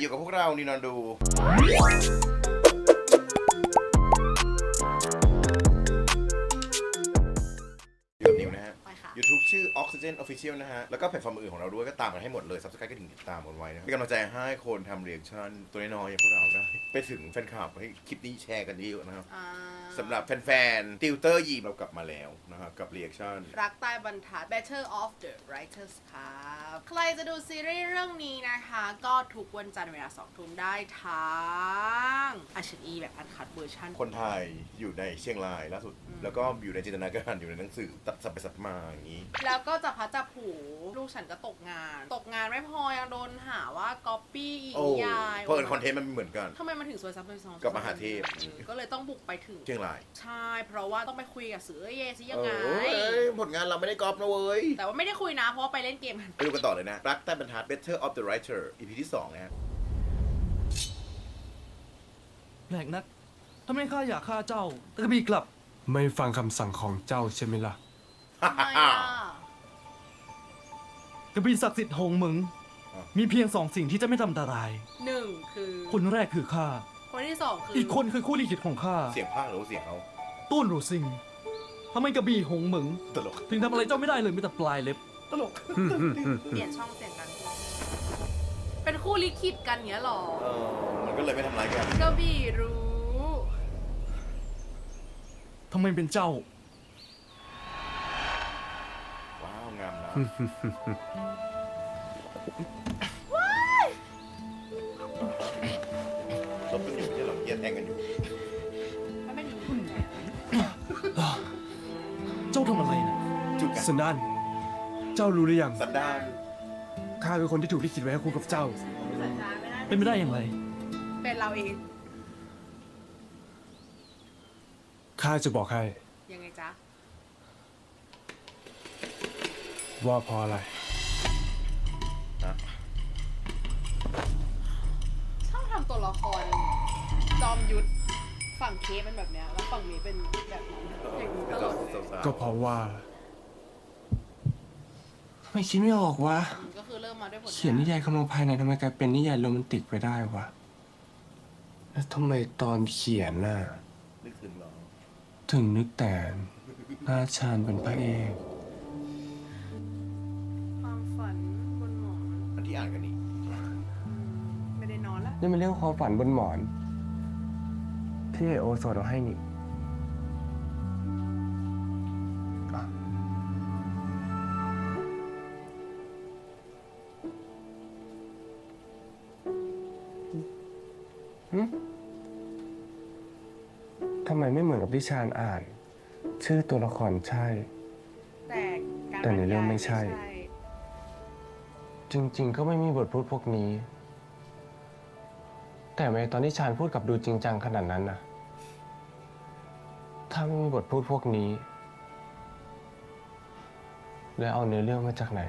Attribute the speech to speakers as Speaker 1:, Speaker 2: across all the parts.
Speaker 1: อยู่กับพวกเรานี่นอนดู อยู่กับนิวนะฮะ
Speaker 2: ไปค่ะ
Speaker 1: YouTube ชื่อ Oxygen Official นะฮะ แล้วก็แพลตฟอร์มอื่นของเราด้วยก็ตามกันให้หมดเลย Subscribe ก็ถึงติดตามกันไว้นะเป็นกำลังใจให้คนทำเรียกชันตัวน้อยๆอย่างพวกเราได้ ไปถึงแฟนคลับให้คลิปนี้แชร์กันเยอะๆนะครับ
Speaker 2: อ่า
Speaker 1: สำหรับแฟนๆ ติวเตอร์ยีมเรากลับมาแล้วนะครับกับเรียกชัน
Speaker 2: รักใต้บรรทัด Better of the Writers ครับใครจะดูซีรีส์เรื่องนี้นะคะ ก็ทุกวันจันทร์เวลาสองทุ่มได้ทางอาชนีแบบอันคัดเวอร์ชัน
Speaker 1: คนไทยอยู่ในเชียงรายล่าสุดแล้วก็อยู่ในจินตนาการอยู่ในหนังสือตัดสับไปสับมาอย่างนี้
Speaker 2: แล้วก็จะพัดจับผูลูกฉันก็ตกงาน ตกงานไม่พอยังโดนหาว่าก๊อปปี้อีก
Speaker 1: โอ้
Speaker 2: ยาย
Speaker 1: เพราะเอิญคอนเทนต์มันเหมือนกัน
Speaker 2: ทำไมมันถึงสวยซับซ้อนซ้อน
Speaker 1: กับมหาเทพ
Speaker 2: ออก็เลยต้องบุกไปถึง
Speaker 1: เชียงราย
Speaker 2: ใช่ เพราะว่าต้องไปคุยกับเสือเยซิยังไง
Speaker 1: เอ้ยผลงานเราไม่ได้กอบนะเว้ย
Speaker 2: แต่ว่าไม่ได้คุยนะ เพราะว่าไปเล่นเกมกัน
Speaker 1: ไปดูกันต่อเลยนะ รักใต้บรรทัด Better of the Writer EP ที่2นะฮะ
Speaker 3: แปลกนักทำไมข้าอยากฆ่าเจ้า แต่กระบี่กลับ
Speaker 4: ไม่ฟังคำสั่งของเจ้าใช่ไหมล่ะ
Speaker 2: ทำไมอะ
Speaker 3: กระบี่ศักดิ์สิทธิ์หงเหมึง
Speaker 1: อะ
Speaker 3: มีเพียงสองสิ่งที่จะไม่ทำอันตราย
Speaker 2: หนึ่งคือ
Speaker 3: คนแรกคือข้า
Speaker 2: คนที่สองคือ
Speaker 3: อี
Speaker 2: อี
Speaker 3: กคนคือคู่ลิขิตของข้า
Speaker 1: เสียงภาคหรือว่าเสียงเขา
Speaker 3: ต้วนหรูซิงทำไมกระบี่หงเหมึง
Speaker 1: ตลก
Speaker 3: ถึงทำอะไรเจ้าไม่ได้เลยไม่แต่ปลายเล็บ
Speaker 1: ตลก
Speaker 2: เปลี่ยนช่องเสียงกัน เป็นคู่ลิขิตกันเงี้ยหรอ
Speaker 1: เออมันก็เลยไม่ทำร้ายกัน
Speaker 2: กระบี่รู้
Speaker 3: ทำไมเป็นเจ้า
Speaker 1: ว้าวงามนะ แทงกันอยู่
Speaker 2: มันเป็นอย่างนี้
Speaker 3: เจ้าทำอะไรนะ
Speaker 1: จุกกัน
Speaker 4: สนันเจ้ารู้หรือยัง
Speaker 1: สันดาน
Speaker 4: ข้าคือคนที่ถูกลิขิตไว้ให้คู่กับเจ้า
Speaker 3: เป็นไม่ได้อย่างไร
Speaker 2: เป็นเราเอง
Speaker 4: ข้าจะบอกให้
Speaker 2: ยังไงจ๊ะ
Speaker 4: ว่าเพราะอะไร
Speaker 2: ฝั่งเคเป็นแบบเนี้ยแล้วฝั่งเมย์เป็นแบบนั้นอย่างนี้ตลอดเลย
Speaker 1: สาวๆ
Speaker 4: ก็เพราะว่า ไม่คิดไม่ออกวะ
Speaker 2: ก็คือเริ่มมาด้วยผลงา
Speaker 4: เขียนนิยายคำลงภายในทำไมกลายเป็นนิยายโรแมนติกไปได้วะแล้วทำไมตอนเขียนน่ะ
Speaker 1: นึกถึงเหรอ
Speaker 4: ถึงนึกแต่หน้าชาญเป็นพระเอก
Speaker 2: ความฝันบนหมอน
Speaker 1: อันที่อ่านกันนี่
Speaker 2: ไม่ได้นอนแล้ว
Speaker 4: นี่เป็นเรื่องความฝันบนหมอน ที่ไอโอโซดเอาให้นี่อะหึทำไมไม่เหมือนกับที่ชาญอ่าน ชื่อตัวละครใช่
Speaker 2: แต่การ
Speaker 4: แต่ในเรื่องไม่ใช่
Speaker 2: บรรยาย
Speaker 4: จริงๆ ก็ไม่มีบทพูดพวกนี้ แต่ทำไมตอนที่ชาญพูดกับดูจริงจังขนาดนั้นนะ ถ้าไม่มีบทพูดพวกนี้ แล้วเอาเนื้อเรื่องมาจากไหน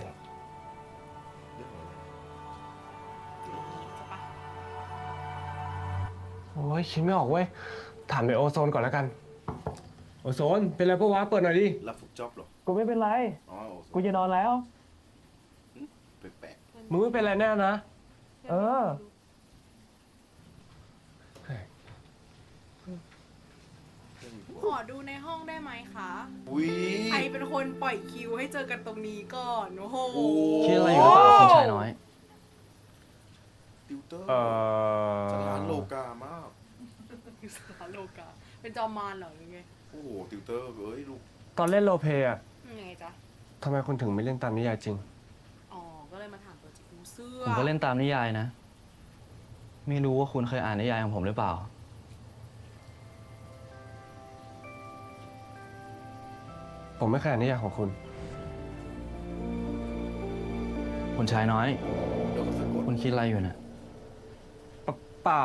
Speaker 4: โอ้ยคิดไม่ออกเว้ย ถามในโอโซนก่อนแล้วกัน โอโซน เป็นไรปะวะเปิดหน่อยดิ
Speaker 1: รับฟุกจ็อบเหรอ
Speaker 3: กูไม่เป็นไร
Speaker 1: อ๋อโอ้โห
Speaker 3: กูจะนอนแล้ว
Speaker 1: แปลก
Speaker 4: มึงไม่เป็นไรแน่นะ
Speaker 3: เออ
Speaker 2: ขอดูในห้องได้ไหมคะ
Speaker 1: ๆอุ้ย
Speaker 2: ใครเป็นคนปล่อยคิวให้เจอกันตรงนี้ก่อนโอ้โห
Speaker 1: โอ้
Speaker 5: คิดอะไรอยู่หรือเปล่าคุณชายน้อย
Speaker 1: ติวเตอร์
Speaker 4: เอ่อ
Speaker 1: สถานโลกามาก
Speaker 2: สารโลกาเป็นจอมมารเหรอหรือไง
Speaker 1: โอ้โห ติวเตอร์เอ้ยลูก
Speaker 4: ตอนเล่นโรลเพลย์อะ
Speaker 2: ยังไงจ๊ะ
Speaker 4: ทำไมคุณถึงไม่เล่นตามนิยายจริง
Speaker 2: อ๋อก็เลยมาถามตัวจิกมูเสื้อ
Speaker 5: ผมก็เล่นตามนิยายนะ ไม่รู้ว่าคุณเคยอ่านนิยายของผมหรือเปล่า
Speaker 4: ผมไม่เคยอ่านนิยายของคุณ
Speaker 5: คุณชายน้อย
Speaker 1: เดี๋ยวเขาสะกด
Speaker 5: คุณคิดอะไรอยู่นะ
Speaker 4: เปล่า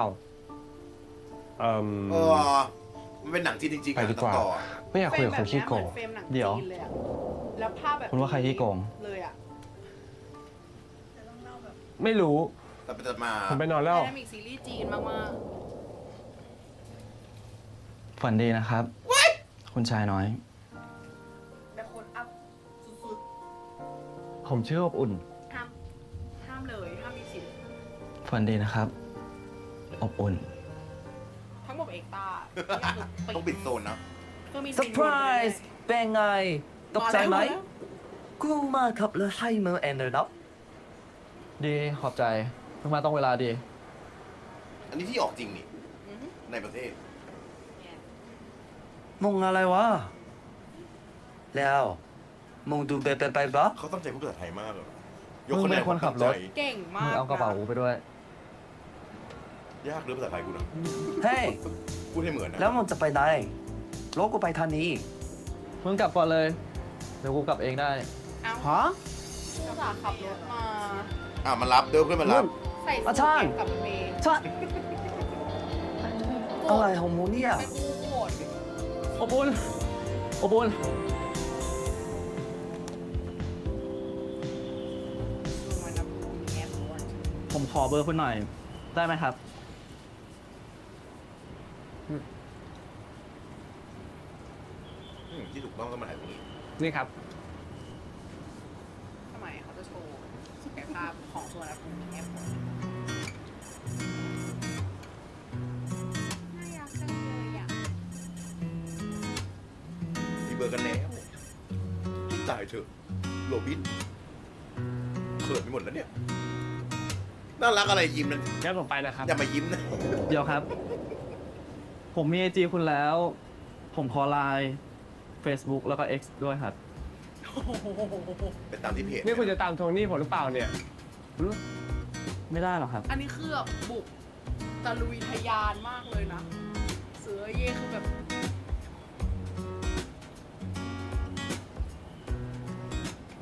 Speaker 4: เอ่ม
Speaker 1: เออ มันเป็นหนังที่จริงๆ
Speaker 4: ไป
Speaker 1: อะ
Speaker 4: ดีกว่า
Speaker 1: ต้องต่ออะ
Speaker 4: ไม่อยากคุยกับคนขี้โกง
Speaker 2: เฟรมหนัง
Speaker 5: เดี๋ยว
Speaker 2: จีนเลยอะแล้วภาพแบบ
Speaker 5: คุณว่าใครขี้โกง
Speaker 2: เลยอะ
Speaker 4: ไม่รู้
Speaker 1: แต่ไปแต่มา
Speaker 4: ผมไปนอนแล้ว
Speaker 2: ไดนามิกซีรีส์จีนมาก
Speaker 5: ฝันดีนะครับ คุณชายน้อย
Speaker 4: ผมชื่ออบอุ่น
Speaker 2: ๆห้ามห้ามเลยห้ามมีสิทธิ์
Speaker 5: ฝั
Speaker 6: ฝันดีนะครับ อบอุ่น
Speaker 2: ทั้งหมดเอกตา
Speaker 1: ต้องปิดโซนนะ
Speaker 2: ก็มี
Speaker 7: เซอร์ไพรส์เป็นไง ตกใจไหม กูมาขับรถให้มือแอนเดอร์ดับ
Speaker 6: ดีขอบใจเพิ่งมาต้องเวลาดี
Speaker 1: อันนี้ที่ออกจริงนี่ในประเทศ
Speaker 7: มงอะไรวะ แล้ว มงดูเบเบไปปะ
Speaker 1: เขาตั้งใจพูดภาษาไทยมากเลย
Speaker 6: มึงเป็นคนขับรถ
Speaker 2: เก่งมา
Speaker 6: มึ
Speaker 2: ก
Speaker 6: งเอากระเป๋ากูไปด้วย
Speaker 1: ยากเรื่องภาษาไทยกูนะ
Speaker 7: เฮ้ย
Speaker 1: พูดให้เหมือนนะ
Speaker 7: แล้วมึงจะไปไหนรถกูไปทางนี้
Speaker 6: มึงกลับก่อนเลย เดี๋ยวกูกลับเองได้
Speaker 2: เอา
Speaker 7: ฮะ
Speaker 2: ภาษาขับรถมา
Speaker 1: อะมารับเดินเพื่อนมารับ
Speaker 2: ใส่
Speaker 7: อา
Speaker 2: สู
Speaker 7: จารย์
Speaker 2: ทกับเมย์
Speaker 7: ชะอะไรของมึงเนี่ย
Speaker 2: เป็นกูโหด
Speaker 6: อบอุ่นอบอุ่ ผมขอเบอร์คุณหน่อย ได้ไหมครับ
Speaker 1: อืมที่ถูกต้องก็มาถ่ายตรงนี้
Speaker 4: นี่ครับ
Speaker 2: ทำไมเขาจะโชว์ศักยภาพของสุวรรณภูมิแอร์พอร์ตน่ารักจังเลยอะ
Speaker 1: มีเบอร์กันแล้วตายเถอะโรบินเขินไปหมดแล้วเนี่ย น่ารักอะไรยิ้มนั่น
Speaker 4: งั้นผมไปนะครับ
Speaker 1: อย่ามายิ้มนะ
Speaker 6: เดี๋ยวครับ ผมมีไอจีคุณแล้ว ผมขอไลน์ Facebook แล้วก็ X ด้วยครับ
Speaker 1: ไปตามที่เพจ
Speaker 4: นี่คุณจะตามทวงหนี้ผมหรือเปล่าเนี่ย
Speaker 6: ไม่ได้หรอกครับ
Speaker 2: อันนี้คือแบบบุกตะลุยทะยานมากเลยนะ เสือเย่คือแบบ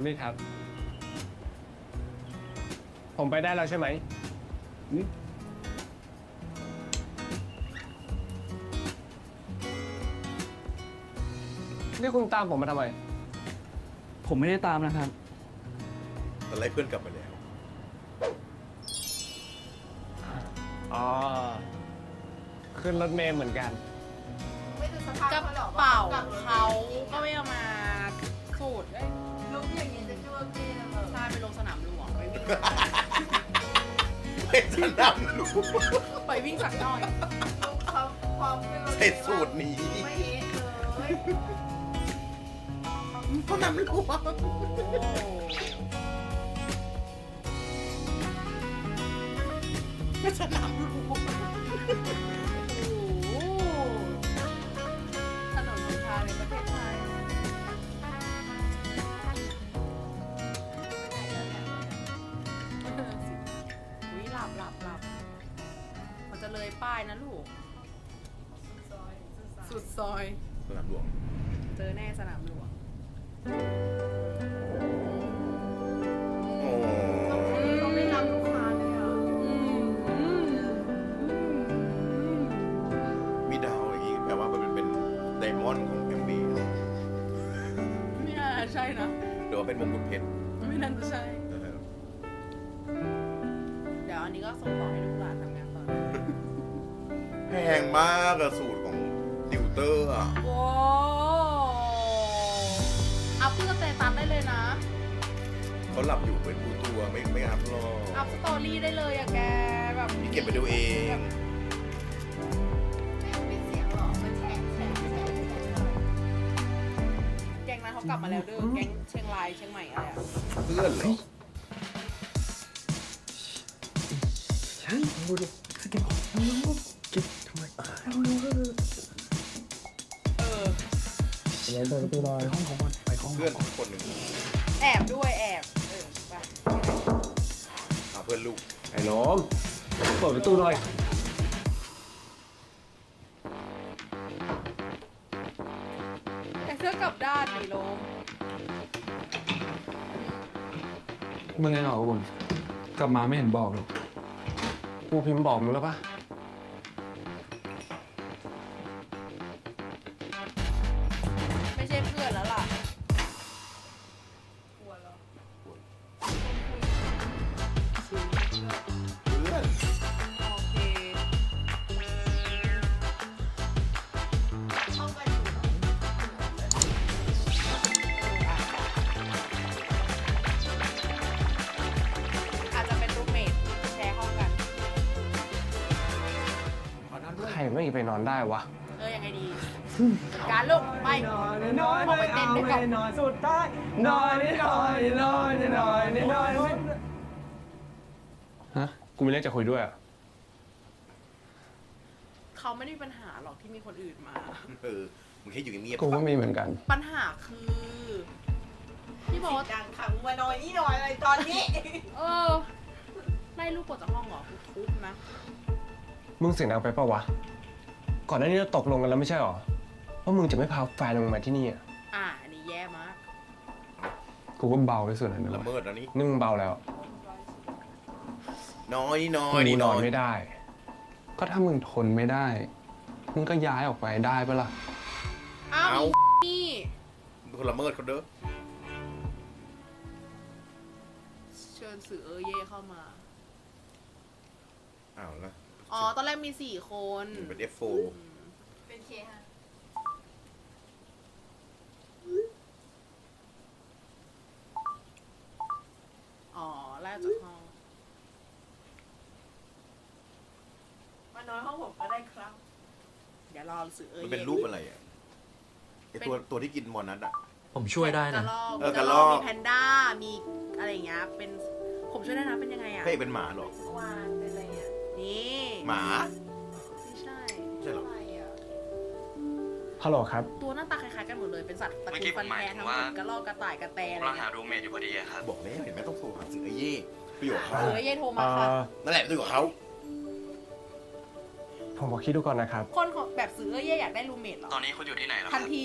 Speaker 4: นี่ครับ ผมไปได้แล้วใช่ไหมอืมนี่คุณตามผมมาทำไม
Speaker 6: ผมไม่ได้ตามนะครับ
Speaker 1: แต่ไล่เพื่อนกลับมาแล้ว
Speaker 4: อ๋อ ขึ้นรถเมล์เหมือนกัน
Speaker 2: กระเป๋า ไปวิ่ง
Speaker 1: เป็นสนามหลวง
Speaker 2: ไปวิ่งสักหน่อย
Speaker 8: ลุกเขาความเป็นรถ
Speaker 1: ใส่สูตรนี้
Speaker 8: ไม่เอะเลย
Speaker 1: สนามหลวงเป็นสนามหลวง
Speaker 2: มอ
Speaker 1: นด์ของแอมบี
Speaker 2: ไม่น่าใช่นะ
Speaker 1: หรือว่าเป็นมงกุฎเพชร
Speaker 2: ไม่น่าจะใช่
Speaker 1: นะครับ
Speaker 2: เดี๋ยวอันนี้ก็ส่งต่อให้ลูกหลานทำงานต่อ
Speaker 1: แพงมากอะสูตรของติวเตอร์อะ
Speaker 2: โอ้อัพเพื่อเตตัสได้เลยนะ
Speaker 1: เขาหลับอยู่เป็นปูตัวไม่ไม่อัพหรอก
Speaker 2: อัพสตอรี่ได้เลยอะแกแบบ
Speaker 1: พี่เก็บไปดูเอง
Speaker 8: ไม่
Speaker 2: ลับมาแล้วเด้อแก๊งเชียงรายเชียงใหม่อะไรอะ
Speaker 1: เพื่อนเหรอ
Speaker 2: เออ
Speaker 1: เพื่อนคนหนึ่ง
Speaker 2: แอบด้วยแอบเออไป
Speaker 1: หาเพื่อนลูก
Speaker 4: ไอ้น้องเปิดประตูหน่อย
Speaker 2: กลับด้านนี่โลม
Speaker 9: มึงไงหรอคุณกลับมาไม่เห็นบอกหรอก
Speaker 4: กูพิมพ์บอกมึงแล้วปะ
Speaker 2: อ
Speaker 8: ย
Speaker 2: น้อย
Speaker 5: น้อยน้อย
Speaker 2: น้
Speaker 5: อยน้อย
Speaker 4: ฮะ กูม่เรียกจะคุยด้วยอะ
Speaker 2: เขาไม่ได้มีปัญหาหรอกที่มีคนอื่นมา
Speaker 1: เออมึงแค่อยู่เงียบๆ
Speaker 4: กูก็มีเหมือนกัน
Speaker 2: ปัญหาคือพี่บอส
Speaker 8: ดังขังมาหน่อยนี่หน่อยอะไรตอนนี้
Speaker 2: เออไล่ลูกออกจากห้องเหรอกูทุบนะ
Speaker 4: มึงเสียงดังไปเปล่าวะ ก่อนหน้านี้เราตกลงกันแล้วไม่ใช่หรอ ว่ามึงจะไม่พาแฟนมึงมาที่นี่อะ
Speaker 2: อ่าอันนี้แย่มาก
Speaker 4: กูก็เบาที่สุดแล้วนะ
Speaker 1: ละเมิดนะนี่
Speaker 4: นี่มึงเบาแล้ว
Speaker 1: น้อยนี่น้อ
Speaker 4: มึ
Speaker 1: ย
Speaker 4: ง
Speaker 1: นี่
Speaker 4: น
Speaker 1: น้
Speaker 4: อ
Speaker 1: อนย
Speaker 4: ไม่ได้ ก็ถ้ามึงทนไม่ได้ มึงก็ย้ายออกไปได้ปะล่ะ
Speaker 2: อ้าว
Speaker 1: เอา
Speaker 2: นี่
Speaker 1: มึงคนละเมิดเขาเด้อ
Speaker 2: เชิญสื่อเออเย่เข้ามา
Speaker 1: อ้าวแล้ว
Speaker 2: อ๋อ ตอนแรกมีสี่คน
Speaker 1: มึงเป็น F4
Speaker 2: อืม
Speaker 8: เป็นเคฮะ
Speaker 2: อ๋อ ไล่ออกจากห้อง
Speaker 8: มาน้อยห้องผมก็ได้ครับ
Speaker 2: เดี๋ยวรอสื่อเออ
Speaker 1: มัน
Speaker 2: เย่
Speaker 1: เป็นรูปอะไรอะไอตัวตัวที่กินมอนัทอะ
Speaker 3: ผมช่วยได้
Speaker 2: กระ
Speaker 3: นะ
Speaker 2: ลอก
Speaker 1: เออก
Speaker 2: ก
Speaker 1: ระ
Speaker 2: ระ
Speaker 1: ร
Speaker 2: ล
Speaker 1: อ
Speaker 2: อก กมีแพนด้า มีอะไรอย่างเงี้ย เป็น ผมช่วยได้นะ เป็นยังไง
Speaker 1: พ
Speaker 2: อะ
Speaker 1: ระเอกเป็นหมาเหรอ
Speaker 8: วานเป็นอะไรอะ
Speaker 2: นี่
Speaker 1: หมา
Speaker 2: ไม่ใช่
Speaker 1: ใช่เหรอ
Speaker 8: อะไรอะ
Speaker 4: ฮัลโหลครับ
Speaker 2: ตัวหน้าตาคล้ายๆกันหมดเลย เป็นสัตว์ตระ
Speaker 10: เมื่อ
Speaker 2: กู
Speaker 10: กี้
Speaker 2: ลฟัน
Speaker 10: ผมหมาย
Speaker 2: แท้
Speaker 10: ถึง
Speaker 2: ทั้งหม
Speaker 10: ว่า
Speaker 2: ดกระลอกกระต่ายกระแตอะไร
Speaker 10: กำลัง
Speaker 2: เงี้
Speaker 10: หายรูเมทอยู่พอดีอะครับ
Speaker 1: บอกแล้วเห็นไหมต้องโทรหาสื่อไอ้เย่ประโยชน์เขา
Speaker 2: เออเย่โทรมา
Speaker 4: เอ่
Speaker 2: ค่ะ
Speaker 4: อ
Speaker 1: นั่นแหละประโยชน์เขา
Speaker 4: ผมขอคิดดูก่อนนะครับ
Speaker 2: คนของแบบซื้อเออเย่อยากได้รูเมทเหรอ
Speaker 10: ตอนนี้คุณอยู่ที่ไหนแล้วค
Speaker 2: ทั
Speaker 10: รั
Speaker 2: น
Speaker 10: บ
Speaker 2: ที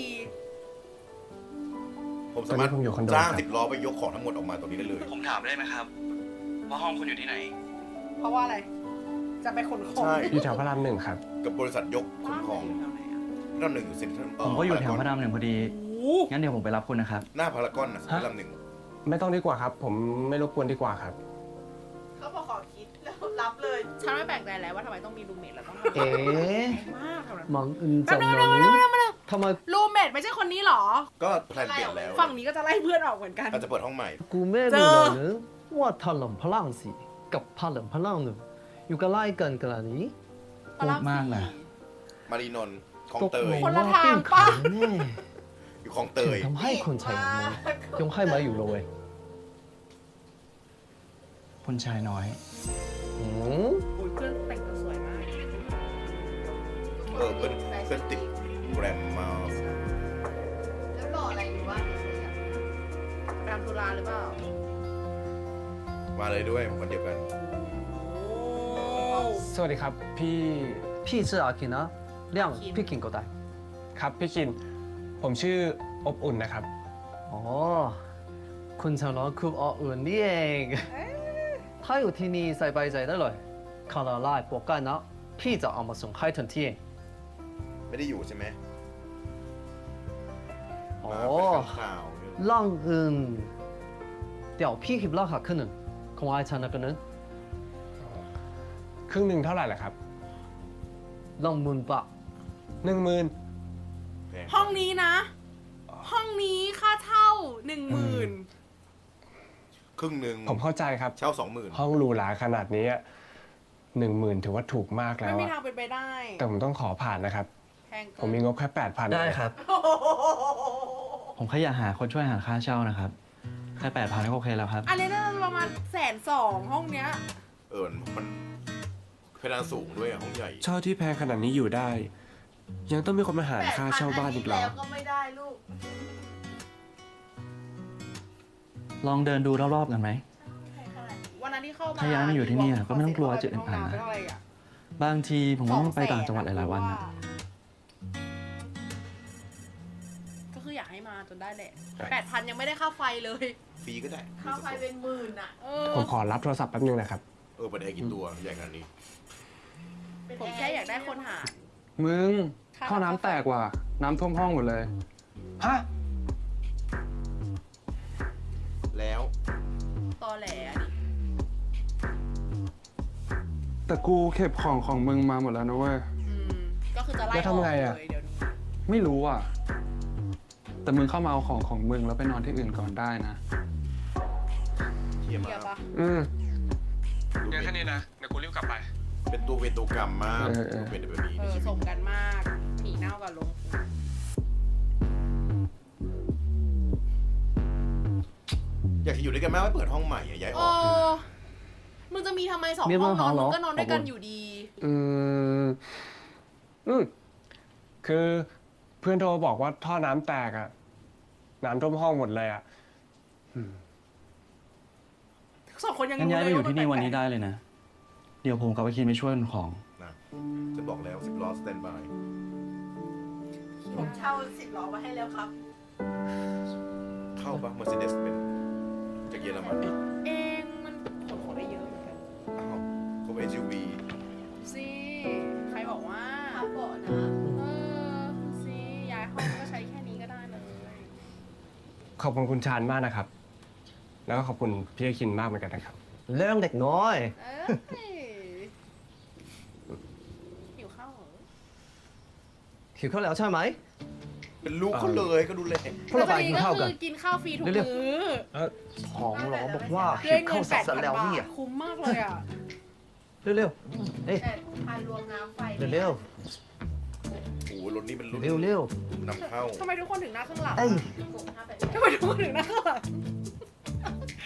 Speaker 1: ผมสามารถ
Speaker 4: ตอนนี้ผมอยู่คอนโด
Speaker 1: จ้าง
Speaker 4: ครับ
Speaker 1: สิบล้อไปยกของทั้งหมดออกมาตรงนี้ได้เลย
Speaker 10: ผมถามได้ไหมครับ ว่าห้องคุณอยู่ที่ไหน
Speaker 2: เพราะว่าอะไร จะไปขนของ
Speaker 1: ใช่
Speaker 4: อยู่แถวพระรามหนึ่งครับ
Speaker 1: กับบริษัทยกขน
Speaker 2: บ้าน
Speaker 1: ของ
Speaker 2: อยู่แถวไหนอะ
Speaker 1: ลำหนึ่งอยู่เซ็นทรัล
Speaker 5: ผมก็อยู่แถวพระรามหนึ่งพอดีงั้นเดี๋ยวผมไปรับคุณนะครับ
Speaker 1: หน้าพารากอนนะ
Speaker 4: ฮะ
Speaker 1: ลำหนึ่ง
Speaker 4: ไม่ต้องดีกว่าครับ ผมไม่รบกวนดีกว่าครับ
Speaker 8: รับเลย
Speaker 2: ฉันไม่แปลกใจแล้วว่าทำไมต้องมีรูเมทแล้วต้องทำ
Speaker 5: เอ๊ะ
Speaker 2: มากทำไม
Speaker 5: มังอึน
Speaker 2: แป๊
Speaker 5: จั
Speaker 2: บ
Speaker 5: ง
Speaker 2: นึง
Speaker 5: เล
Speaker 2: แป๊บนึงแป๊บนึง
Speaker 5: ย
Speaker 2: แป๊บนึง
Speaker 5: ทำไม
Speaker 2: รูเมทไม่ใช่คนนี้เหรอ
Speaker 1: ก็แพลนเปลี่ยนแล้ว
Speaker 2: ฝั่งนี้ก็จะไล่เพื่อนออกเหมือนกัน
Speaker 1: อาจจะเปิดห้องใหม่
Speaker 5: กูไม่รู้เลยว่าพลังพลังสิกับพลังพลังหนึ่งอยู่กันไล่กันกันนี้
Speaker 2: พูดมากนะ
Speaker 1: มารีนนท์คลอง
Speaker 5: ตก
Speaker 1: เต
Speaker 5: ล
Speaker 1: ย
Speaker 5: ง
Speaker 2: คนละ
Speaker 5: ว่า
Speaker 2: ทาง
Speaker 5: เป็น
Speaker 2: ปะ
Speaker 5: ขันแน่
Speaker 1: อยู่คลองเต
Speaker 5: ถึง
Speaker 1: ย
Speaker 5: ทำให้คนชายอย่างมึงยงให้มาอยู่เลย
Speaker 6: คุณชายน้อย
Speaker 5: อืม
Speaker 2: อุ้ยเพื่อนแต่งตัวสวยมาก
Speaker 1: เออเพื่อนเพื่อนติดแกรมมา
Speaker 8: แล้วหล่ออะไรอยู่วะสวยอะ
Speaker 2: รามตุลาหรือเปล่า
Speaker 1: มาเลยด้วยวันเดียวกัน
Speaker 2: โอ้
Speaker 4: สวัสดีครับ พี่
Speaker 5: พี่ชื่ออาคินะเรื่องพี่กินก็ได้
Speaker 4: ครับพี่คิน ผมชื่ออบอุ่นนะครับ
Speaker 5: อ๋อคุณชาวน้อยคือออื่นนี่เองถ้าอยู่ ที่นี่สบายใจได้เลยคาราไล่ปวกกันนะพี่จะเอามาส่งให้ทันที
Speaker 1: ไม่ได้อยู่ใช่ไหม
Speaker 5: อ๋อ
Speaker 1: มาเป็นข่าว
Speaker 5: 让嗯屌พี่คิดราคาขึ้นหนึ่งของไอ้ชนะกันนึง
Speaker 4: ครึ่งหนึ่งเท่าไหร่ล่ะครับ
Speaker 5: 让munบะ
Speaker 4: หนึ่งหมื่น
Speaker 1: แพง
Speaker 2: ห้องนี้นะ ห้องนี้ค่าเช่าหนึ่งหมื่น
Speaker 1: ครึ่งหนึ่ง
Speaker 4: ผมเข้าใจครับ
Speaker 1: เช่าสองหมื่น
Speaker 4: ห้องหรูหราขนาดนี้หนึ่งหมื่นถือว่าถูกมากแล้
Speaker 2: ไม่
Speaker 4: ว
Speaker 2: มี
Speaker 4: อะ
Speaker 2: ทางเป็นไปได้
Speaker 4: แต่ผมต้องขอผ่านนะครับ
Speaker 2: แพงเกิ
Speaker 4: ผมมีงบแค่แปดพัน
Speaker 5: ได้ครับ
Speaker 6: ผมแค่อยากหาคนช่วยหาค่าเช่านะครับแค่แปดพันก็โอเคแล้วครับ
Speaker 2: อันนี้น่าจะประมาณแสนสองห้องเนี้ย
Speaker 1: เออมันเพดานสูงด้วยอะห้องใหญ่
Speaker 4: เช่าที่แพงขนาดนี้อยู่ได้ ยังต้องมีคนมาหารค่าเช่าบ้านอีกเหรอ
Speaker 8: แล้วก็ไม่ได้ลูก
Speaker 6: ลองเดินดูรอบๆกันไหม
Speaker 2: วันนั้นที่เข้ามา
Speaker 6: ถ้าย้ายมาอยู่ที่นี่อะก็ไม่ต้องกลัวจะอึดอัดนะ
Speaker 2: เป็นห้งำเป็นอะไรอะ
Speaker 6: บางทีผมก็ต้องไปต่างจังหวัดหลายๆวันนะ
Speaker 2: ก็คืออยากให้มาจนได้แหละแปดพันยังไม่ได้ค่าไฟเลย
Speaker 1: ฟรีก็ได้
Speaker 8: ค่าไฟเป็นหมื่นอะ
Speaker 2: เออ
Speaker 4: ผมขอรับโทรศัพท์แป๊บนึงนะครับ
Speaker 1: เออประเดี๋ยวกินตัวใหญ่ขนาดนี้
Speaker 8: เป็น
Speaker 2: ผมแค่อยากได้คนหาร
Speaker 6: มึง
Speaker 2: ค่า
Speaker 6: ท่อน้ำแตกว่ะ น้ำท่วมห้องหมดเลย ฮะ
Speaker 1: แล้ว
Speaker 2: ตอแหลอะดิ
Speaker 6: แต่กูเก็บของของมึงมาหมดแล้วนะเว้ย
Speaker 2: อืมก็คือจะไล่
Speaker 4: แล้วทำไงอะ
Speaker 2: กเลยเดี๋ยวนี้
Speaker 6: ไม่รู้อะ แต่มึงเข้ามาเอาของของมึงแล้วไปนอนที่อื่นก่อนได้นะ
Speaker 1: เทียม
Speaker 2: เกีย
Speaker 1: มา
Speaker 2: ร์ปะ
Speaker 4: อืม
Speaker 1: ดู
Speaker 4: เดี๋ยว
Speaker 1: เป็
Speaker 4: แค่
Speaker 1: น
Speaker 4: นี้นะเดี๋ยวกูรีบกลับไป
Speaker 1: เป็นตัวเวรตัวกรรมมาก
Speaker 4: เออเออ
Speaker 1: เป็นแบบนี้
Speaker 2: เอ
Speaker 1: ใน
Speaker 2: อ
Speaker 1: ชีวิ
Speaker 2: ส
Speaker 1: ต
Speaker 2: มกันมากผีเน่ากับลง
Speaker 1: อยากจะอยู่ด้วยกันไหมว่าเปิดห้องใหม่อะย้ายอ
Speaker 2: โอ้
Speaker 1: อก
Speaker 2: มึงจะมีทำไมสอง
Speaker 5: มี
Speaker 2: ห้องนอน
Speaker 5: เรื่องหาเหร
Speaker 2: มึ
Speaker 5: อ
Speaker 2: งก็นอนด้วยกัน
Speaker 5: ขอบคุณ
Speaker 2: อยู่ดี
Speaker 4: อืมอืมคือเพื่อนโทรบอกว่าท่อน้ำแตกอะน้ำท่วมห้องหมดเลยอะ
Speaker 2: สองคนยัง
Speaker 6: งั้นย้ายไปอยู่ที่นี่วันนี้
Speaker 2: ได้
Speaker 6: ได้เลยนะ เดี๋ยวผมกับไปคินไปช่วยขนของ
Speaker 1: นะจะบอกแล้วสิบล้อสแตนบาย
Speaker 8: ผมเช่าสิบล้อมาให้แล้วครับ
Speaker 1: เข้าปะ Mercedes เป็น จากเยอรมัน
Speaker 2: เองมันขนของได้เยอะเหมือนกัน
Speaker 1: อ้าวเขาเป็น SUV
Speaker 2: สิใครบอกว่า
Speaker 8: ครับเบาะนะ
Speaker 2: เออสิย้ายห้องก็ใช้แค่นี้ก็ได้เลย
Speaker 4: ขอบคุณคุณชานมากนะครับ แล้วก็ขอบคุณพี่อาคินมากเหมือนกันนะครับ
Speaker 5: เรื่องเด็กน้อย
Speaker 2: เอ้ยหิวข้าวเหรอ
Speaker 5: หิวข้าวแล้วใช่ไหม
Speaker 1: เป็นลูกเขาเลยก็ดูแล
Speaker 5: พวกเราไป
Speaker 2: แล้ว
Speaker 5: กินข้าวกัน
Speaker 2: คือกินข้าวฟรีทุก
Speaker 5: เร็ว
Speaker 2: มื้อ
Speaker 5: ท้องร้องบอกว่า
Speaker 2: ด้
Speaker 5: หิ
Speaker 2: ว
Speaker 5: วย
Speaker 2: เงิ
Speaker 5: ข้าวน
Speaker 2: แป
Speaker 5: สั
Speaker 2: ด
Speaker 5: ส
Speaker 2: พัน
Speaker 5: แล้ว
Speaker 2: บา
Speaker 5: เนี่
Speaker 2: ท
Speaker 5: ย
Speaker 2: คุ้มมากเลยอะ
Speaker 5: เร็วๆเอ้ย
Speaker 8: แต่พานรวมน้ำไฟ
Speaker 5: เร็ว
Speaker 1: โอ้โหรถนี้เป็นรถ
Speaker 5: ๆเร็วเร็ว
Speaker 1: นำเข้า
Speaker 2: ทำไมทุกคนถึงหน้าข้างหลัง
Speaker 5: ๆเอ้ย
Speaker 8: ผมห้าแปด
Speaker 2: ทำไมทุกคนถึงหน้าข้างหลัง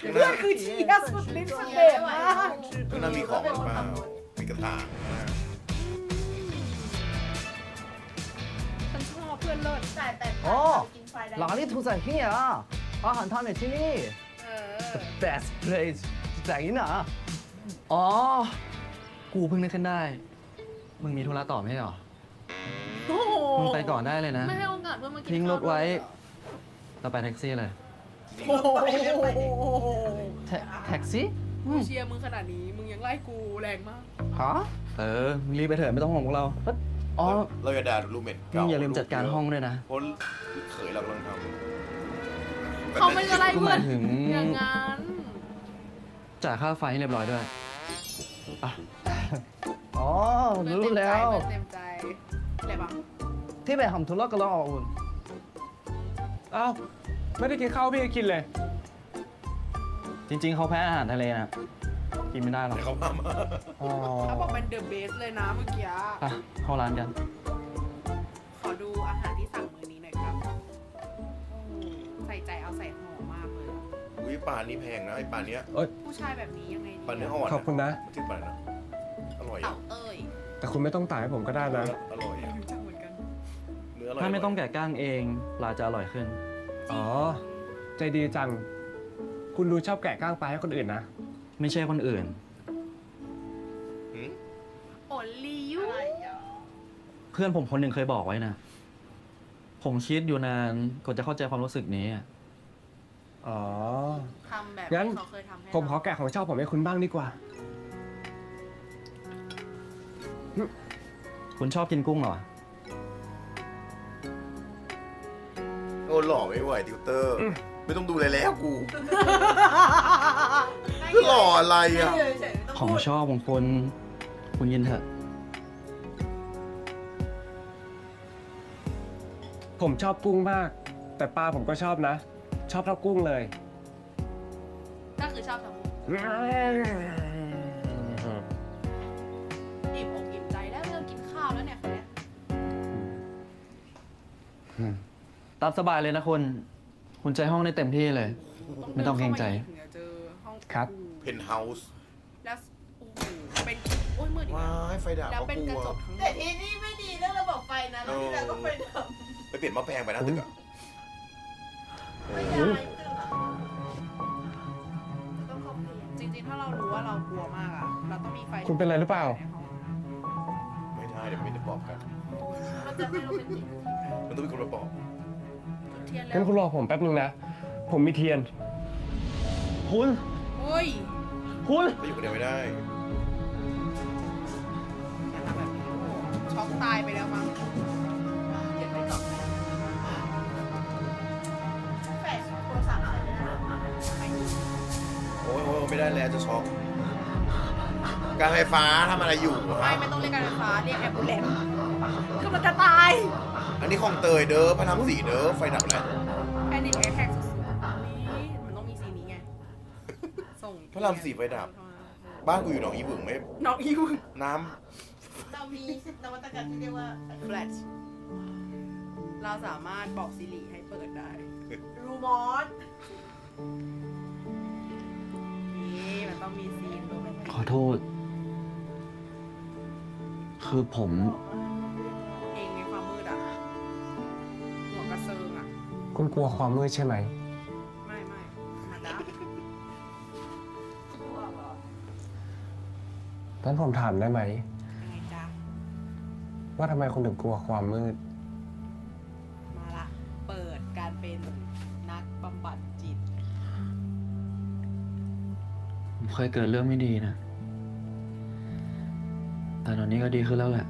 Speaker 1: ข้างห
Speaker 2: เพื่อ
Speaker 1: น้าน
Speaker 2: คือเชียร์สุดฤทธิ์สุดเดชมาก
Speaker 1: ข้างหน้ามีของหรือเปล่ามีกระถาง น
Speaker 2: ชอบเพื่อนเลิศ
Speaker 8: จ่ายแปดพัน
Speaker 5: อ๋อ
Speaker 8: กินไฟได้
Speaker 5: หลังนี้ถูกใส่ที่อะอาหารทานในที่นี่
Speaker 2: เออ
Speaker 5: best place จากนี้นะ
Speaker 6: อ๋อ กูเพิ่งนึกขึ้นได้ มึงมีธุระต่อไม่ใช่เหรอ
Speaker 2: โอ้โห
Speaker 6: มึงไปก่อนได้เลยนะ
Speaker 2: ไม่ให้โอกาสเพื่อนมากิน
Speaker 6: ทิ้งรถไว้
Speaker 2: ข้าด้วยเหรอ
Speaker 6: เราไปแท็กซี่เลย
Speaker 2: โอ้โห
Speaker 5: แท็แท็กซี่
Speaker 2: กูเชียร์มึงขนาดนี้ มึงยังไล่กูแรงมาก
Speaker 5: ฮะ
Speaker 6: เออมึงรีบไปเถอะไม่ต้องห่วงพวกเรา
Speaker 5: อ๋ อ
Speaker 1: เราอย่าด่ารูเมท
Speaker 6: มึ
Speaker 1: เก่าง
Speaker 6: อย่าลืมจัดการห้องด้วยนะ
Speaker 1: เพราะเขยเรากำลังทำ
Speaker 2: เขาไม่ได้ไล่
Speaker 6: กูห
Speaker 2: เพื่อ
Speaker 6: มานยถึง
Speaker 2: อย่างนั้น
Speaker 6: จ่ายค่าไฟให้เรียบร้อยด้วย
Speaker 5: อ๋อ
Speaker 2: เพื่อน
Speaker 5: รู้
Speaker 2: เต็มใจ
Speaker 5: แล้ว
Speaker 2: เพื่อนเต็มใจอะไรบ้าง
Speaker 5: ที่ไปทำธุระกับเราอุ่น
Speaker 4: อ้าวไม่ได้กินข้าวพี่อาคินเลย
Speaker 6: จริง ๆ เขาแพ้อาหารทะเลนะ กินไม่ได้หรอก
Speaker 1: เดี๋ยวเขาพามา
Speaker 4: อ๋อ
Speaker 2: เขาบอกเป็นเดอะเบสเลยนะเมื่อกี้
Speaker 6: ไปเข้าร้านกัน
Speaker 2: ขอดูอาหารที่สั่งมื้อนี้หน่อยครับใส่ใจเอาใส่ห่อมากเลย
Speaker 1: อุ้ยปลานี้แพงนะไอ้ปลาเนี้ย
Speaker 2: ผู้ชายแบบนี้ยังไงดี
Speaker 1: ปลาเนื้ออ่อน
Speaker 4: ขอบคุณนะ
Speaker 1: มันชื่อปลาอะไรนะอร่อย
Speaker 2: เต่า
Speaker 1: อะ
Speaker 2: เอ้ย
Speaker 4: แต่คุณไม่ต้องตายให้ผมก็ได้นะ
Speaker 1: อร่อยอะ
Speaker 2: รู้จักเหมือนกัน
Speaker 1: เนื้ออร่อย
Speaker 6: ถ้าไม่ต้องแกะก้างเองปลาจะอร่อยขึ้น
Speaker 4: อ๋อ ใจดีจัง คุณดูชอบแกะก้างปลาให้คนอื่นนะ
Speaker 6: ไม่ใช่คนอื่น
Speaker 1: หืม
Speaker 2: โอลิยู
Speaker 8: อะไรอะ
Speaker 6: เพื่อนผมคนหนึ่งเคยบอกไว้นะ ผมคิดอยู่นานกว่าจะเข้าใจความรู้สึกนี้อะ
Speaker 4: อ๋อ
Speaker 2: ทำแบบ
Speaker 4: งั้น
Speaker 2: ที่เขาเคยทำให้
Speaker 4: ผมขอ
Speaker 2: เรา
Speaker 4: แกะของชอบผมให้คุณบ้างดีกว่า
Speaker 6: คุณชอบกินกุ้งเหรอ
Speaker 1: โอ้หล่อไม่ไหวติวเตอร์ ไม่ต้องดูเลยแล้วกู หล่ออะไรอะ
Speaker 8: เฉยๆไม่ต้อง
Speaker 6: ของ
Speaker 8: พูด
Speaker 6: ชอบของคุณคุณยินเถอะ
Speaker 4: ผมชอบกุ้งมาก แต่ปลาผมก็ชอบนะ ชอบเท่ากุ้งเลย
Speaker 2: ก็คือชอบทำอิ่มอกอิ่มใจแล้วเริ่มกินข้าวแล้วเนี่ยคนเนี้ย
Speaker 6: ตามสบายเลยนะคุณ คุณใจห้องได้เต็มที่เลย ไม่ต้องเกรงใจ
Speaker 2: ถึงจะเจอห้อง
Speaker 4: ครับ
Speaker 1: เพนท์เฮาส์
Speaker 2: แล้วโอ้โหเป็นโอ้ยมืดอีก
Speaker 1: ว้า
Speaker 2: แล้ว
Speaker 1: ยไฟดับ
Speaker 2: แล้ว
Speaker 1: ก็
Speaker 2: เป็น
Speaker 1: ก
Speaker 2: กระ
Speaker 1: ลัว
Speaker 2: จกทั้งหม
Speaker 8: แต่
Speaker 2: ด
Speaker 8: ที่นี่ไม่ดีเรื่องระบบไฟนะแล้วที่แล้วก็ไฟดับ
Speaker 1: ไปเปลี่ยนหม้อแปลงไปนะตึกอะ
Speaker 8: ไม่ได้ตึกจะต้องเข้าเปลี่ยน
Speaker 2: จริงๆ ถ้าเรารู้ว่าเรากลัวมากอะเราต้องมีไฟ
Speaker 4: คุณเป็นอะไรหรือเปล่า
Speaker 2: ในห้อง
Speaker 1: ไม่ได้เดี๋ยวไม่ได้บอกกัน
Speaker 8: มันจะไม่โรแมนติก
Speaker 1: มันต้องมีคนมาบอก
Speaker 2: จุดเทียนแล้
Speaker 4: งั้น
Speaker 2: ว
Speaker 4: คุณรอผมแป๊บนึงนะ ผมมีเทียน
Speaker 6: คุณ
Speaker 2: โอ้ย
Speaker 6: คุณ
Speaker 1: ถ้าอยู่คนเดียวไม่ได้
Speaker 2: อย่าทำแบบนี้ช็อกตายไปแล้วมั้ง
Speaker 8: เก็บไว้ก่อนแปดโทรศัพท์อะไรนะ
Speaker 2: ไม่รู้
Speaker 1: โอ้ยโอ้ยไม่ได้แล้วจะช็อกการไฟฟ้าทำอะไรอยู่
Speaker 2: ไม่
Speaker 1: ฮะ
Speaker 2: ไม่ต้องเรียกการไฟฟ้าเรียกแอมบูเลนซ์คือมันจะตาย
Speaker 1: อันนี้ของเตยเด้อพระรามสี่เด้อไฟดับแล้ว ระรามสี่ไฟดับ บ้านกูอยู่หนองอีบึงไม่
Speaker 2: น้องอีว
Speaker 1: น้
Speaker 8: เรามีนวัตกรรมที่เรียกว่า
Speaker 2: แฟลชเราสามารถบอกซิริให้เปิดได้
Speaker 8: รูมอส
Speaker 2: นี่มันต้องมีซีนโรแมนติก
Speaker 6: ขอโทษ คือผม
Speaker 2: เองในความมืดอะหัวกระเซิงอะ
Speaker 4: คุณกลัวความมืดใช่ไหม
Speaker 2: ไม่
Speaker 4: งั้นผมถามได้ไหม
Speaker 2: ยังไงจ๊ะ
Speaker 4: ว่าทำไมคุณถึงกลัวความมืด
Speaker 2: มาละ เปิดการเป็นนักบำบัดจิต
Speaker 6: ผมเคยเกิดเรื่องไม่ดีนะ แต่ตอนนี้ก็ดีขึ้นแล้วแหละ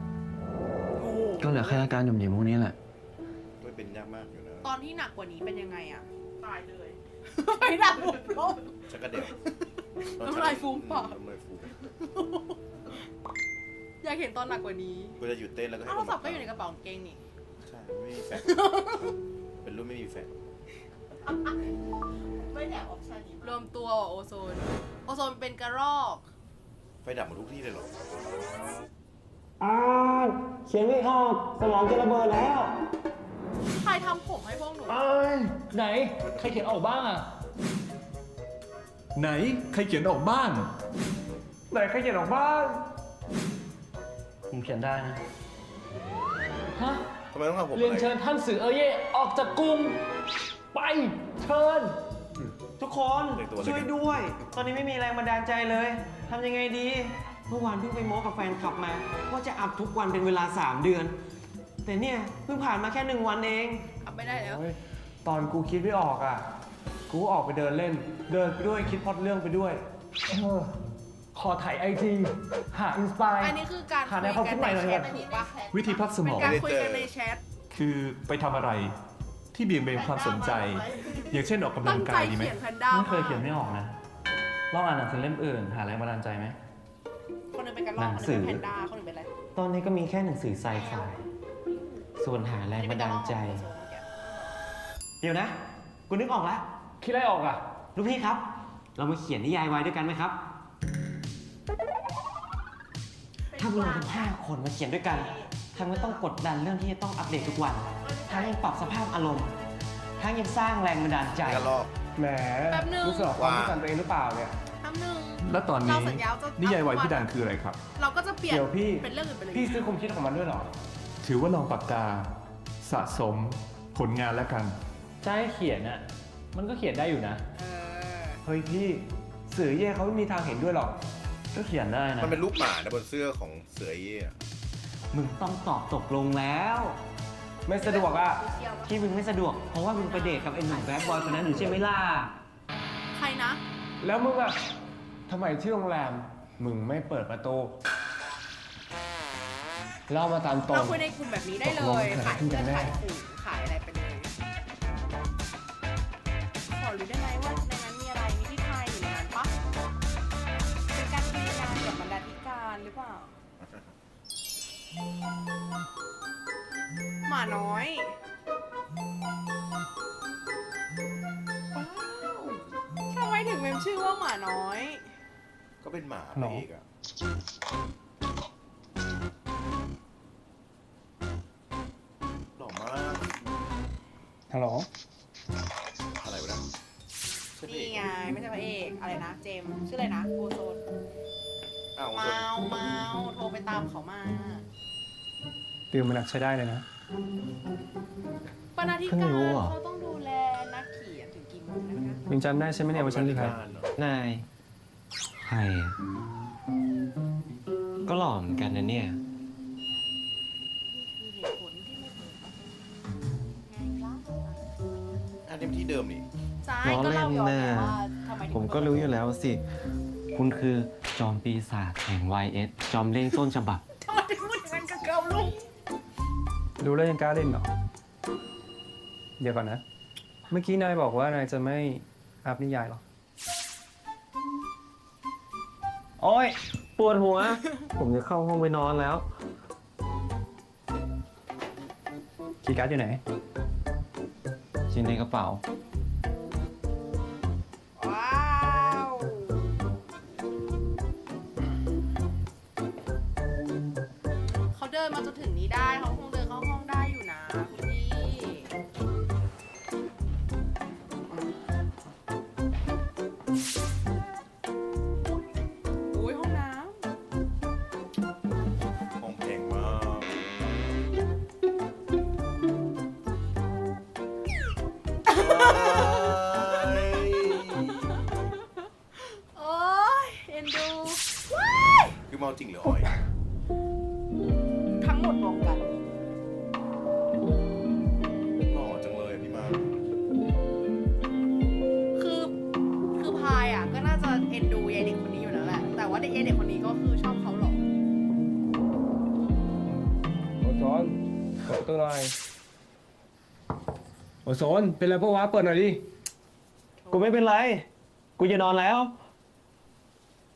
Speaker 2: โอ้โห
Speaker 6: ก็เหลือแค่อาการหยุ่มหยิมพวกนี้แหละำ
Speaker 1: ไม่เป็นยากมากอยู่นะ
Speaker 2: ตอนที่หนักกว่านี้เป็นยังไงอะตายเลย ไปดับบุบลม
Speaker 1: ชักกระเดี่ยว
Speaker 2: น้ำลายฟูมปาก
Speaker 1: น้ำลายฟูม
Speaker 2: อยากเห็นตอนหนักกว่านี้
Speaker 1: กูจะหยุดเต้นแล้วก็ให้
Speaker 2: อ้าวโทรศัพท์ก็อยู่ในกระเป๋ากางเกงนี่
Speaker 1: ใช่ไม่มีแฟนเป็นรุ่นไม่มีแฟน
Speaker 8: ไม่แถมออปชั่นนี้
Speaker 2: รวมตัวโอโซน โอโซนเป็นกระรอก
Speaker 1: ไฟดับหมดทุกที่เลยเหรอ
Speaker 4: อ้าวเขียนไม่ออกสมองจะระเบิดแล้ว
Speaker 2: ใครทำผมให้พวกหนู
Speaker 4: อ้าย
Speaker 11: ไหน ใครเขียนออกบ้างอะ ไหนใครเขียนออกบ้าง
Speaker 4: ไหนใครเขียนออกบ้าง
Speaker 6: ผมเขียนได้นะ
Speaker 11: ฮะ
Speaker 1: ทำไมต้องทำผม
Speaker 11: เรียน
Speaker 1: อะไร
Speaker 11: เชิญท่านสื่อเอเย่ออกจากกรุง ไปเชิญ
Speaker 12: ทุกคน
Speaker 1: ในตัวเลย
Speaker 12: ช่วยด้วย ตอนนี้ไม่มีแรงบันดาลใจเลยทำยังไงดี เมื่อวานเพิ่งไปโม้กับแฟนคลับมาว่าจะอัพทุกวันเป็นเวลา 3 เดือน แต่เนี่ยเพิ่งผ่านมาแค่หนึ่งวันเอง
Speaker 2: ทำไม่ได้แล้ว
Speaker 4: โอ้ยตอนกูคิดไม่ออกอะ กูออกไปเดินเล่น เดินไปด้วยคิดพล็อดเรื่องไปด้วย
Speaker 11: เออขอถ่ายไอจีหาอินสปาย
Speaker 2: อันนี้คือการ
Speaker 11: หาแนวความคิดใหม่หน่อย
Speaker 2: แช
Speaker 11: ก่อ
Speaker 2: ท
Speaker 11: น
Speaker 2: ถูกปะ
Speaker 11: วิธีพักสม
Speaker 2: เป็น
Speaker 11: อง
Speaker 2: การคุยกันในแชท
Speaker 11: คือไปทำอะไรที่เบี่ยงเบนความสนใจ อย่างเช่นออกกำลั
Speaker 2: ตั้
Speaker 11: ง
Speaker 2: งใจ
Speaker 11: กายดีไหม
Speaker 2: เขียนแพนด้า
Speaker 6: ไม่เคยเขียนไม่ออกนะ ลองอ่านหนังสือเล่มอื่น หาแรงบันดาลใจไหม
Speaker 2: คนหนึงเป็นกระรอก
Speaker 12: หนั
Speaker 2: คน
Speaker 12: ง
Speaker 2: ห
Speaker 12: สื
Speaker 2: นึง
Speaker 12: อ
Speaker 2: เป็นแพนด้าคนหนึงเป็นอะไร
Speaker 12: ตอนนี้ก็มีแค่หนังสือไซไฟส่วนหาแรงบันดาลใจ เดี๋ยวนะ กูนึกออกแล้ว
Speaker 11: คิดอะไรออกอะ
Speaker 12: ลูกพี่ครับ เรามาเขียนนิยายไว้ด้วยกันไหมครับ ถ้าเราทั้งห้าคนมาเขียนด้วยกัน ทั้งไม่ต้องกดดันเรื่องที่จะต้องอัปเดตทุกวัน ทั้งยังปรับสภาพอารมณ์ ทั้งยังสร้างแรงบันดาลใจ
Speaker 1: กระลอก
Speaker 4: แหม
Speaker 2: แป๊บนึง
Speaker 4: รู้สึกความรู้จักตัวเองหรือเปล่าเนี่ย
Speaker 2: ทำหนึ่ง
Speaker 11: แล้วตอน
Speaker 2: เรา
Speaker 11: นี้
Speaker 2: สัญญาจะ
Speaker 11: นิยายวัยพี่ดังคืออะไรครับ
Speaker 2: เราก็จะเปลี่ยน
Speaker 4: เดี๋ยวพี่
Speaker 2: เป็นเรื่องอื่นไปเลย
Speaker 4: พี่ซื้อความคิดของมันด้วยเหรอ
Speaker 11: ถือว่าลองปากกา สะสมผลงานแล้วกัน
Speaker 5: จะให้เขียนอะ มันก็เขียนได้อยู่นะ
Speaker 2: เออ
Speaker 4: เฮ้ยพี่สื่อเย่เขาไม่มีทางเห็นด้วยหรอก
Speaker 6: ก็เขียนได้นะ
Speaker 1: มันเป็นรูปหมานะบนเสื้อของเสือเย่อะ
Speaker 12: มึงต้องตอบตกลงแล้ว
Speaker 4: ไม่สะดวกอะ
Speaker 12: ที่มึงไม่สะดวก เพราะว่ามึงไปเดทกับไอ้หนุ่มแบดบอยคนนั้นอยู่ใช่ไหมล่ะ
Speaker 2: ใครนะ
Speaker 4: แล้วมึงอะทำไมที่โรงแรม มึงไม่เปิดประตูเล่ามาตามตร
Speaker 2: เรา
Speaker 4: ง
Speaker 2: คุยในกลุ่มแบบนี้ได้เล
Speaker 4: ตกลง
Speaker 2: ย
Speaker 4: เกิดอะไร
Speaker 2: ขาย
Speaker 4: ขึ้นกั
Speaker 2: เพื่อน
Speaker 4: แน่
Speaker 2: ขายฝูงขายอะไรไปเล ยขอรู้ได้ไหมว่าในนั้นมีอะไรมีที่ไทยอยู่ในนั้นปะเป็นการทำงานกับบรรณาธิการหรือเปล่า หมาน้อยว้าวทำไมถึงเมมชื่อว่าหมาน้อย
Speaker 1: ก็เป็นหมา
Speaker 4: หรอ
Speaker 1: ไปอีกอะหล่อมาก
Speaker 4: ฮัลโหล
Speaker 1: นี่ก
Speaker 2: ไงไม่ใช่พระเอกอะไรนะเจมส์ชื่ออะไรนะโกโซน
Speaker 1: อ้าว
Speaker 2: เมาเมาโทรไปตามเขามา
Speaker 4: ตื่นมาหนักใช้ได้เลยนะ
Speaker 2: ปณาธิ
Speaker 6: เพิ่ง
Speaker 2: การ
Speaker 6: รู้เหรอ
Speaker 2: เขาต้องดูแลนักเขียนถึงกี่โมงนะคะ
Speaker 4: มึงจำได้ใช่ไหมเนี่ยว่าฉันคือใคร
Speaker 12: นายใครอะก็หล่อเหมือนกันนะเนี่ย
Speaker 2: ล้
Speaker 1: อ
Speaker 2: ก็
Speaker 12: เล่
Speaker 2: เล่านย้อน
Speaker 12: น่ะ
Speaker 2: ไงว่าทำไมถึง
Speaker 12: ผมก็รู้อยู่แล้วสิ คุณคือจอมปีศาจแห่ง YS จอมเล่งต้นฉบับ
Speaker 2: ทำไมถึงพูดอย่างนั้นกับเกาลูก
Speaker 4: รู้แล้วยังกล้าเล่นเหรอ เดี๋ยวก่อนนะ เมื่อกี้นายบอกว่านายจะไม่อัพนิยายเหรอ
Speaker 12: โอ้ย ปวดหัว ผมจะเข้าห้องไปนอนแล้ว
Speaker 4: คีย์การ์ดอยู่ไหน
Speaker 12: ชินในกระเป๋า
Speaker 2: โอ
Speaker 4: โซนเป็นไรปะวะเปิดหน่อยดิ
Speaker 12: กูไม่เป็นไร กูจะนอนแล้ว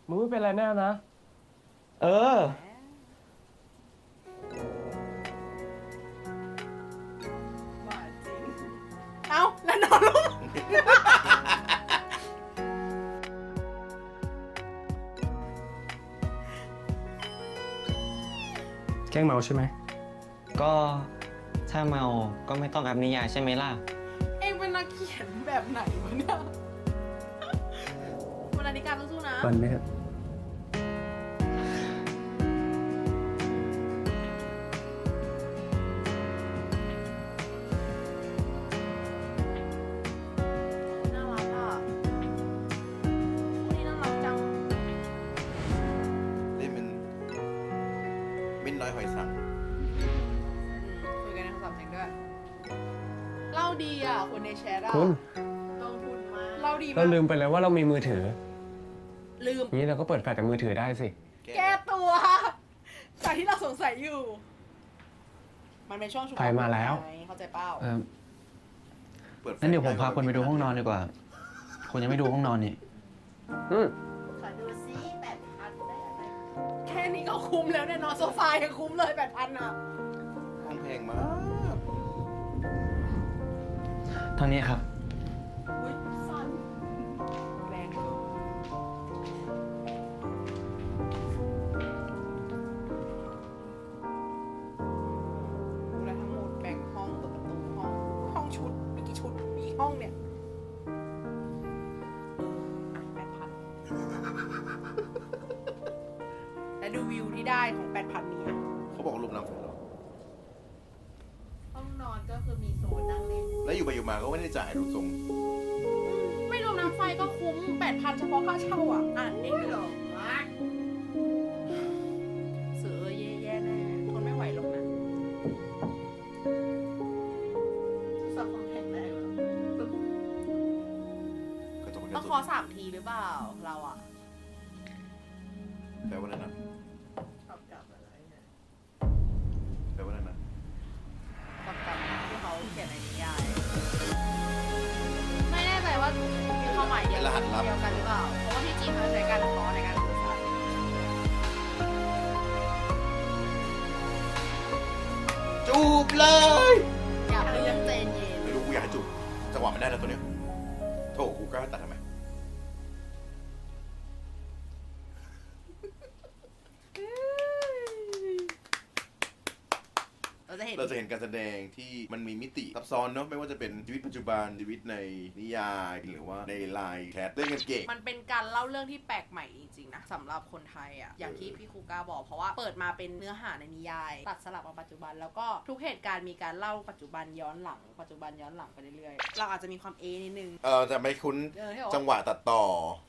Speaker 4: มึงไม่เป็นไรแน่นะ
Speaker 12: เออ
Speaker 2: เอ้าแล้วนอนลง
Speaker 4: แกล้งเมาใช่ไหม
Speaker 12: ก็ถ้าเมาก็ไม่ต้องอัพนิยายใช่ไหมล่ะ
Speaker 2: เองเป็นนักเขียนแบบไหนวะเนี่ยวันนาฬิกาสู้ๆนะ
Speaker 4: เปิดไหมครับ
Speaker 2: ว
Speaker 4: ว่าเรามีมือถือ
Speaker 2: ลืม
Speaker 4: อย่างนี้เราก็เปิดแฟลชจากมือถือได้สิ
Speaker 2: แก้ตัวจากที่เราสงสัยอยู่ มันเป็นช่วงชุม
Speaker 4: ไปมาแล้ว
Speaker 2: ไงเข้าใจเป้า
Speaker 6: เออ
Speaker 1: เปิดแฟลช
Speaker 6: งั้นเดี๋ยวผมพาคนไปดูห้องนอนดีกว่าคุณยังไม่ดูห้องนอนนี่
Speaker 4: อืม
Speaker 8: ขอดูซิแปดพันได้อะไร
Speaker 2: แค่นี้ก็คุ้มแล้วเนี่ยนอนโซฟายังคุ้มเลยแปดพันอะ
Speaker 1: ห้องแพงมาก
Speaker 6: ทางนี้ครับ
Speaker 1: จ่ายรูปทรง
Speaker 2: ไม่รวมน้ำไฟก็คุ้มแปดพันเฉพาะค่าเช่าอะ อ่านเอง
Speaker 8: ไม่
Speaker 2: ไม่
Speaker 8: ห
Speaker 2: ห
Speaker 8: ร
Speaker 2: ร
Speaker 8: อ
Speaker 2: อก
Speaker 8: กวะ
Speaker 2: เสือแย่ๆแน่ทนไม่ไหวหรอกนะ
Speaker 8: สับความแข็งแรงเหรอ
Speaker 1: ก็จะเป็น
Speaker 2: ต้องคอสามทีหรือเปล่า เราจะเห็น
Speaker 1: เราจะเห็นการแสดงที่มันมีมิติซับซ้อนเนาะไม่ว่าจะเป็นชีวิตปัจจุบันชีวิตในนิยายหรือว่าในไลน์แคทเล่นกันเก่ง
Speaker 2: มันเป็นการเล่าเรื่องที่แปลกใหม่จริงๆนะสำหรับคนไทยอะอย่างที่พี่ครูก้าบอกเพราะว่าเปิดมาเป็นเนื้อหาในนิยาย ตัดสลับมาปัจจุบัน แล้วก็ทุกเหตุการณ์มีการเล่าปัจจุบันย้อนหลัง ปัจจุบันย้อนหลังไปเรื่อยๆเราอาจจะมีความเอนิดนึง
Speaker 1: เออจะไม่คุ้น
Speaker 2: เออที่บอกว่า
Speaker 1: จังหวะตัดต่อ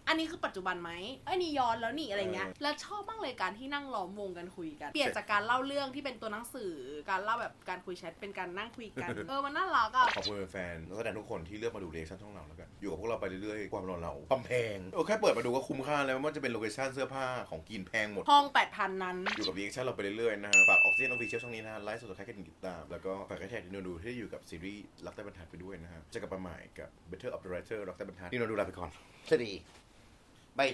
Speaker 2: อันนี้คือปัจจุบันไหมไอ้ยนี่ย้อนแล้วนี่อะไรเงี้ย
Speaker 1: เออ
Speaker 2: แล้วชอบมากเลยการที่นั่งล้อมวงกันคุยกัน เปลี่ยนจากการเล่าเรื่องที่เป็นตัวหนังสือการเล่าแบบการคุยแชทเป็นการนั่งคุยกัน เออมันน่ารักอะ
Speaker 1: ขอบคุณแฟนๆนักแสดงทุกคนที่เลือกมาดูเรีแอคชั่นช่องเราแล้วกันอยู่กับพวกเราไปเรื่อยๆความรอเรากำแพงโอ้แค่เปิดมาดูก็คุ้มค่าแล้วไม่ว่าจะเป็นโลเคชั่นเสื้อผ้าของกินแพงหมด
Speaker 2: ห้องแปดพันนั้น
Speaker 1: อยู่กับรีแอคชั่นเราไปเรื่อยๆนะฮะฝากออกซิเจนออฟฟิเชียลช่องนี้นะฮะไลฟ์สดกับใครกันติดตาม แล้วก็ฝากแฮชแท็กที่นดูที่อยู่กับซีรีส์รักใต้บรรทัดไปด้วยนะฮะเจอกับประหมายกับ Better of the Writer รักใต้บรรทัดนี่นดูลาไปก่อน สวัสดีบาย